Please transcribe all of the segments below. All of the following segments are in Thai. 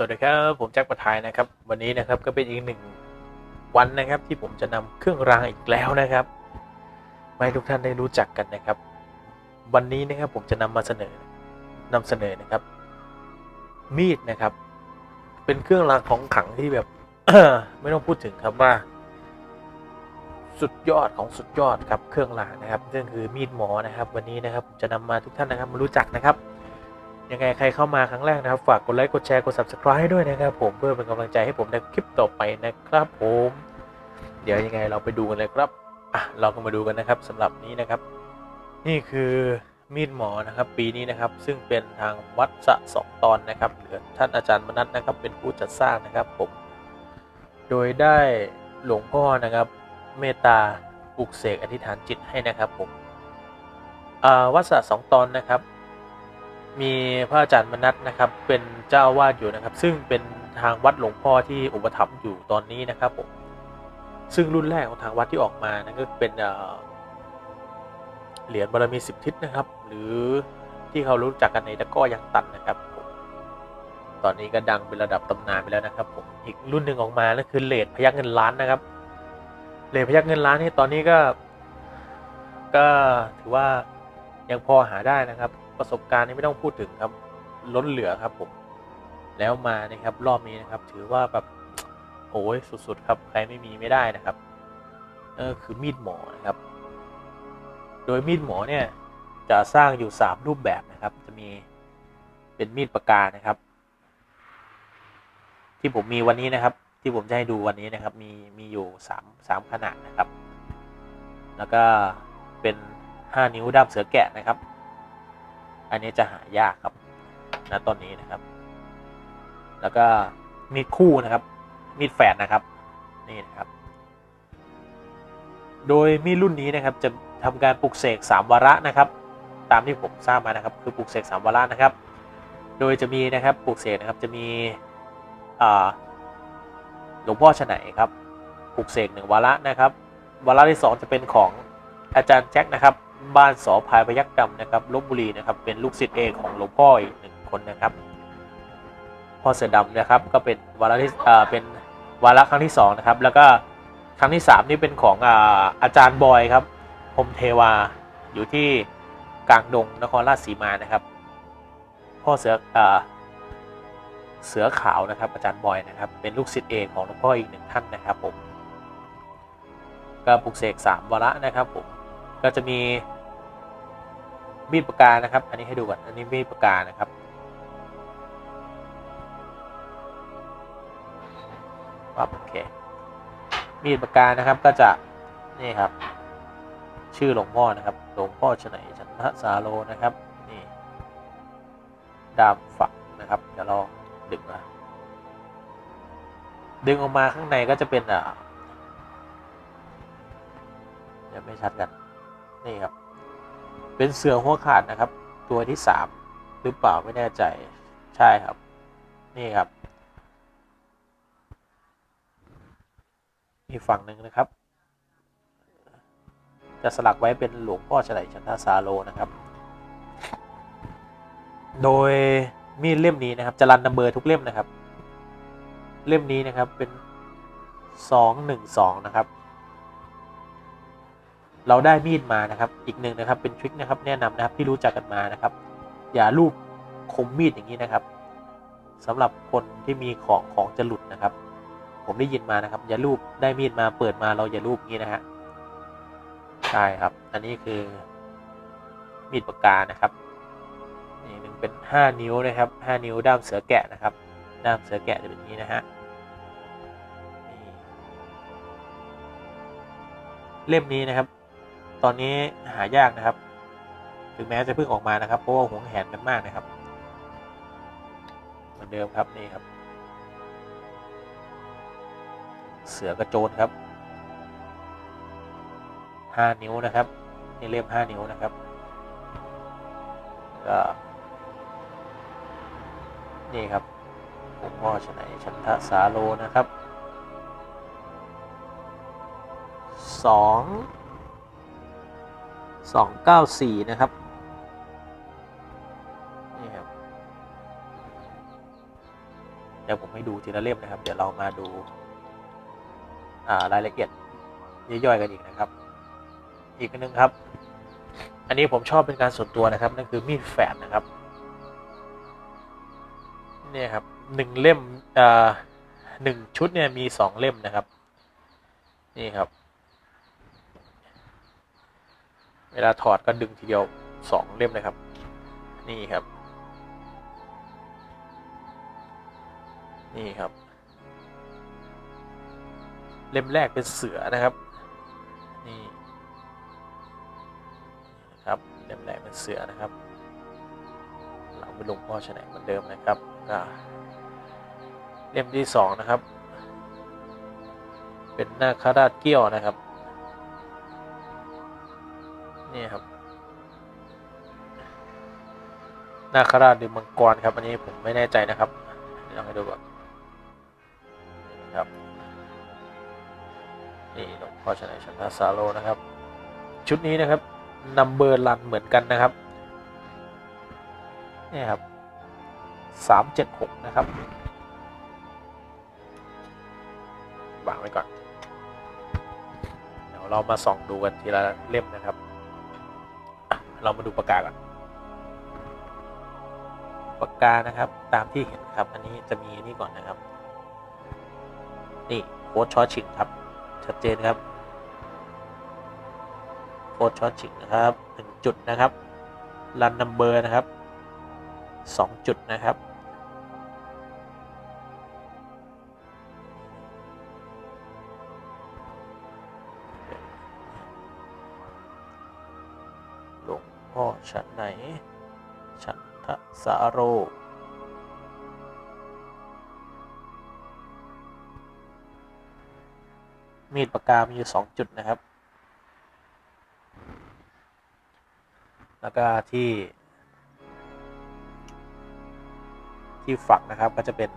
สวัสดีครับ ผมแจ็คประทายนะครับ วันนี้นะครับก็เป็นอีกหนึ่งวันนะครับที่ผมจะนำเครื่องรางอีกแล้วนะครับมาให้ทุกท่านได้รู้จักกันนะครับ วันนี้นะครับผมจะนำมาเสนอนำเสนอนะครับ มีดนะครับ เป็นเครื่องรางของขังที่แบบไม่ต้องพูดถึงครับว่า สุดยอดของสุดยอดครับเครื่องรางนะครับนั่นคือมีดหมอนะครับ วันนี้นะครับผมจะนำมาทุกท่านนะครับมารู้จักนะครับ ยังไงใครเข้ามาครั้งแรกนะครับ ฝากกดไลค์กดแชร์กด subscribe ให้ด้วยนะครับผมเพื่อเป็นกำลังใจให้ผมในคลิปต่อไปนะครับผม เดี๋ยวยังไงเราไปดูกันเลยครับอะเราก็มาดูกันนะครับสำหรับนี้นะครับ นี่คือมีดหมอนะครับ ปีนี้นะครับ ซึ่งเป็นทางวัดสะสองตอนนะครับเหรือท่านอาจารย์มนัทนะครับ เป็นผู้จัดสร้างนะครับผม โดยได้หลวงพ่อนะครับ เมตตาปลุกเสกอธิษฐานจิตให้นะครับผมวัดสะสองตอนนะครับ มีพระอาจารย์มนัทนะครับ เป็นเจ้าอาวาดอยู่นะครับ ซึ่งเป็นทางวัดหลวงพ่อที่อุปถัมภ์อยู่ตอนนี้นะครับผมซึ่งรุ่นแรกของทางวัดที่ออกมานั่นก็เป็นเหรียญบารมีสิบทิศนะครับ หรือที่เขารู้จักกันในตะก้อยังตันนะครับตอนนี้ก็ดังเป็นระดับตำนานไปแล้วนะครับผมอีกรุ่นหนึ่งออกมานั่นคือเหรียญพยักเงินล้านนะครับเหรียญพยักเงินล้านนี่ตอนนี้ก็ ก็ถือว่ายังพอหาได้นะครับ ประสบการณ์นี่ไม่ต้องพูดถึงครับ ล้นเหลือครับผม แล้วมานะครับรอบนี้นะครับ ถือว่าแบบโอ้ยสุดๆ ครับ ใครไม่มีไม่ได้นะครับเออคือมีดหมอนะครับ โดยมีดหมอเนี่ยจะสร้างอยู่สามรูปแบบนะครับ จะมีเป็นมีดปากกานะครับ ที่ผมมีวันนี้นะครับ ที่ผมจะให้ดูวันนี้นะครับ มีมีอยู่สามสามขนาดนะครับ แล้วก็เป็นห้านิ้วด้ามเสือแกะนะครับ อันนี้จะหายากครับณตอนนี้นะครับ แล้วก็มีดคู่นะครับ มีดแฝดนะครับ นี่นะครับ โดยมีดรุ่นนี้นะครับจะทำการปลุกเสกสามวาระนะครับ ตามที่ผมทราบมานะครับ คือปลุกเสกสามวาระนะครับ โดยจะมีนะครับปลุกเสกนะครับจะมีหลวงพ่อฉไหนครับปลุกเสกหนึ่งวาระนะครับวาระที่สองจะเป็นของอาจารย์แจ็คนะครับ บ้านสอพายพยักดำนะครับลบบุรีนะครับเป็นลูกศิษย์เอกของหลวงพ่ออีกหนึ่งคนนะครับพ่อเสือดำนะครับก็เป็นวาระที่อ่าเป็นวาระครั้งที่สองนะครับแล้วก็ครั้งที่สามนี่เป็นของอ่าอาจารย์บอยครับพรมเทวาอยู่ที่กลางดงนครราชสีมานะครับ พ่อเสืออ่าเสือขาวนะครับ อาจารย์บอยนะครับ เป็นลูกศิษย์เอกของหลวงพ่ออีกหนึ่งท่านนะครับผมก็ปลุกเสกสามวาระนะครับผม ก็จะมีมีดปากกานะครับ อันนี้ให้ดูก่อน อันนี้มีดปากกานะครับ ปั๊บโอเค มีดปากกานะครับก็จะนี่ครับ ชื่อหลวงพ่อนะครับ หลวงพ่อชนัยชันทสาโลนะครับ นี่ ดามฝักนะครับเดี๋ยวเราดึงมาดึงออกมาข้างในก็จะเป็นอ่าเดี๋ยวไม่ชัดกัน นี่ครับ เป็นเสือหัวขาดนะครับ ตัวที่สามหรือเปล่าไม่แน่ใจใช่ครับ นี่ครับอีกฝั่งหนึ่งนะครับ จะสลักไว้เป็นหลวงพ่อฉลายชันทสาโลนะครับ โดยมีดเล่มนี้นะครับ จะรันนัมเบอร์ทุกเล่มนะครับ เล่มนี้นะครับเป็นสองหนึ่งสองนะครับ เราได้มีดมานะครับ อีกหนึ่งนะครับเป็นทริคนะครับแนะนำนะครับที่รู้จักกันมานะครับ อย่าลูบคมมีดอย่างนี้นะครับสำหรับคนที่มีของของจะหลุดนะครับ ผมได้ยินมานะครับ อย่าลูบได้มีดมาเปิดมาเราอย่าลูบงนี้นะฮะใช่ครับ อันนี้คือมีดปากกานะครับนี่หนึ่งเป็นห้านิ้วนะครับห้านิ้วด้ามเสือแกะนะครับ ด้ามเสือแกะจะเป็นอย่างนี้นะฮะเล่มนี้นะครับ ตอนนี้หายากนะครับ ถึงแม้จะเพิ่งออกมานะครับเพราะว่าหวงแหนกันมากนะครับ เหมือนเดิมครับนี่ครับ เสือกระโจนครับห้านิ้วนะครับนี่เล่มห้านิ้วนะครับก็นี่ครับหลวงพ่อชนัยชันทสาโลนะครับสอง สองเก้าสี่นะครับ นี่ครับดี๋ยวผมให้ดูทีละเล่มนะครับ เดี๋ยวเรามาดูารายละเอียดย่อยๆกันอีกนะครับ อีกนหนึงครับ อันนี้ผมชอบเป็นการส่วนตัวนะครับ นั่นคือมีดแฝดนะครับ เนี่ยครับหนึ่งเล่มอ่าหนึ่งชุดเนี่ยมีสองเล่มนะครับ นี่ครับ เวลาถอดก็ดึงทีเดียวสองเล่มเลยครับ นี่ครับ นี่ครับ เล่มแรกเป็นเสือนะครับ นี่ครับเล่มแรกเป็นเสือนะครับหลังเป็นหลวงพ่อชนะเหมือนเดิมนะครับเล่มที่สองนะครับ เป็นนาคราชเกี้ยวนะครับ นี่ครับนาคราชหรือมังกรครับ อันนี้ผมไม่แน่ใจนะครับเดี๋ยวให้ดูก่อนนะครับนี่หลวงพ่อชนะชันทาซาโลนะครับ ชุดนี้นะครับนัมเบอร์รันเหมือนกันนะครับนี่ครับสามเจ็ดหกนะครับวางไว้ก่อน เดี๋ยวเรามาส่องดูกันทีละเล่มนะครับ เรามาดูปากกาก่อนปากกานะครับ ตามที่เห็นครับ อันนี้จะมีนี่ก่อนนะครับ นี่โค้ดชอชิงครับ ชัดเจนครับโค้ดชอชิงนะครับหนึ่งจุดนะครับรันนัมเบอร์นะครับสองจุดนะครับ พ่อฉันไหน ฉันทะสาโร มีดปากกา มีอยู่สองจุดนะครับ แล้วก็ที่ ที่ฝักนะครับก็จะเป็น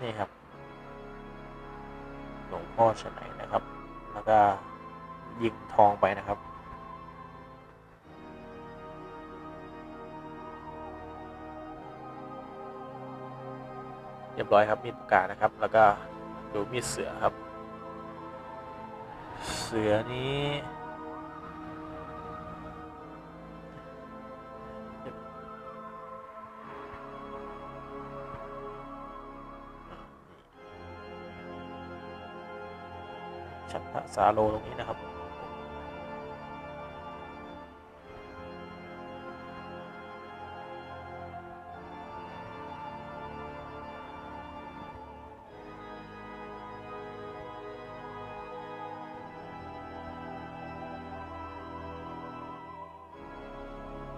นี่ครับ หลวงพ่อชนไหนนะครับ แล้วก็ ยิงทองไปนะครับ เรียบร้อยครับมีดปากกานะครับ แล้วก็ดูมีดเสือครับ เสือนี้ฉันทะสาโลตรงนี้นะครับ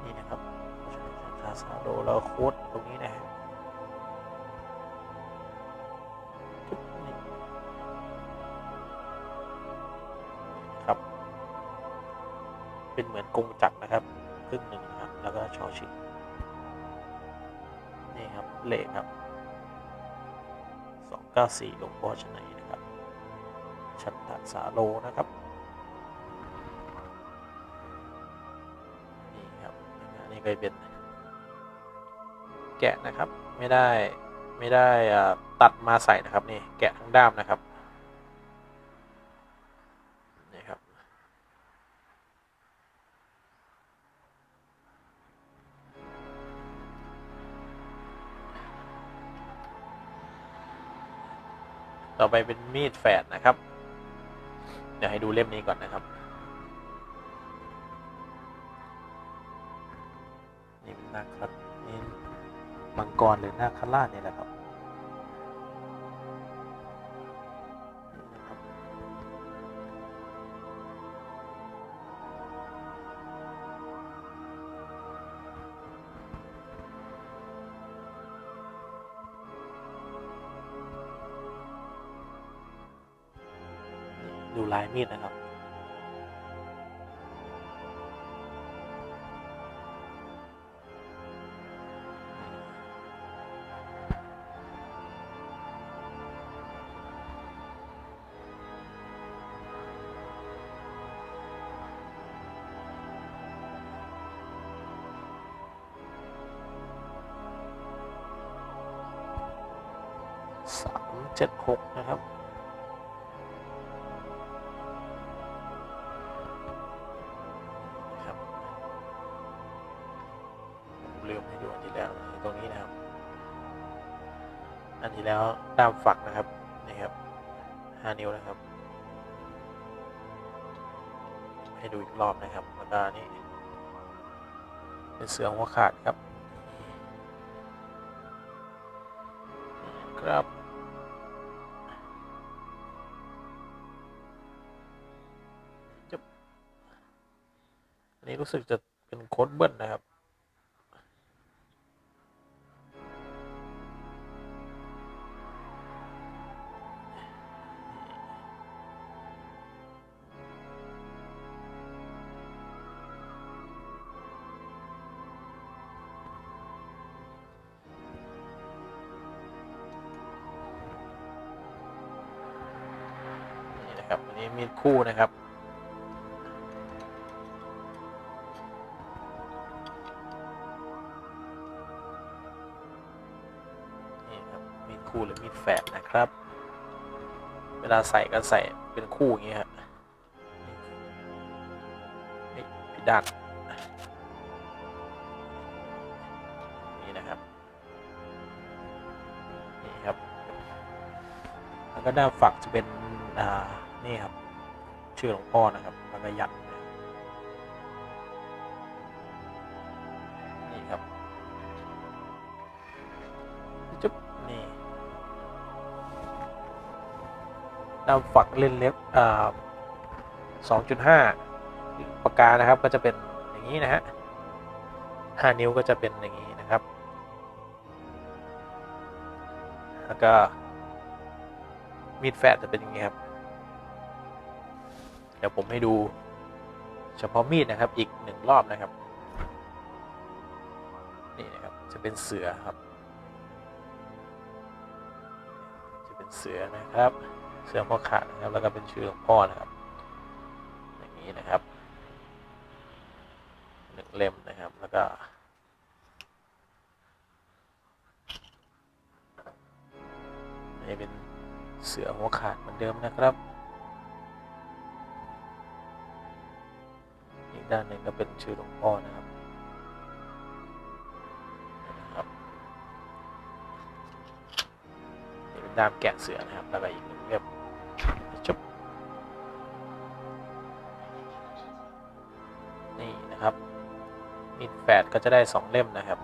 นี่นะครับชาซาโดแล้วโค้ดตรงนี้นะฮะนี่ครับ เป็นเหมือนกงจักรนะครับครึ่งหนึ่งนะครับ แล้วก็ชอชิงนี่ครับเลขครับ294หลวงพ่อชนัยนะครับ ชันตะสาโลนะครับ อันนี้ก็เป็น แกะนะครับไม่ได้ไม่ได้ตัดมาใส่นะครับนี่แกะทั้งด้ามนะครับนี่ครับ ต่อไปเป็นมีดแฝดนะครับ เดี๋ยวให้ดูเล่มนี้ก่อนนะครับ นี่เป็นนาคราชนี่มังกรหรือนาคราชนี่แหละครับดูลายมีดนะครับ 76 นะครับ ครับผมลืมให้ดูอันที่แล้วตรงนี้นะครับ อันที่แล้วด้ามฝักนะครับ นี่ครับ 5 นิ้วนะครับ ให้ดูอีกรอบนะครับแล้วก็นี่เป็นเสือหัวขาดครับ รู้สึกจะเป็นโค้ดเบิ้ลนะครับ นี่นะครับอันนี้มีดคู่นะครับ คู่หรือมีดแฝดนะครับ เวลาใส่ก็ใส่เป็นคู่อย่างนี้ครับนี่พิดักนี่นะครับ นี่ครับ แล้วก็ด้านฝักจะเป็น อ่า นี่ครับ ชื่อหลวงพ่อนะครับแล้วก็ยันน ด้ามฝักเล่นเล็บอ่าสองจุดห้าปากกานะครับก็จะเป็นอย่างนี้นะฮะห้านิ้วก็จะเป็นอย่างนี้นะครับ แล้วก็มีดแฝดจะเป็นอย่างนี้ครับ เดี๋ยวผมให้ดูเฉพาะมีดนะครับอีกหนึ่งรอบนะครับ นี่นะครับจะเป็นเสือครับ จะเป็นเสือนะครับ เสือพ่อขาดนะครับ แล้วก็เป็นชื่อของพ่อนะครับ อย่างนี้นะครับหนึ่งเล่มนะครับ แล้วก็นนี้เป็นเสือหัวขาดเหมือนเดิมนะครับ อีกด้านหนึ่งก็เป็นชื่อหลวงพ่อนะครับนะครับนี่เป็นด้ามแกะเสือนะครับแล้วก็อีก นี่นะครับมีดแฝดก็จะได้สองเล่มนะครับ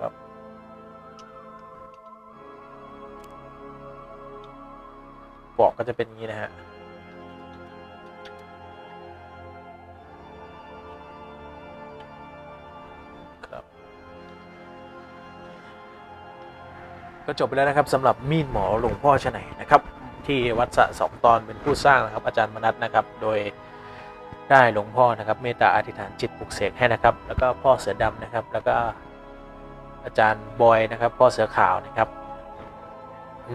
ครับ ปอกก็จะเป็นอย่างนี้นะฮะครับก็จบไปแล้วนะครับสำหรับมีดหมอหลวงพ่อชะไหนนะครับ ที่วัดสะสองตอนเป็นผู้สร้างนะครับ อาจารย์มนัทนะครับ โดยได้หลวงพ่อนะครับ เมตตาอธิษฐานจิตปลุกเสกให้นะครับ แล้วก็พ่อเสือดำนะครับ แล้วก็อาจารย์บอยนะครับ พ่อเสือขาวนะครับ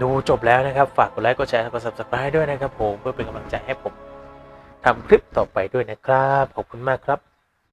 ดูจบแล้วนะครับ ฝากกดไลค์กดแชร์กด subscribe ด้วยนะครับผมเพื่อเป็นกำลังใจให้ผมทำคลิปต่อไปด้วยนะครับ ขอบคุณมากครับ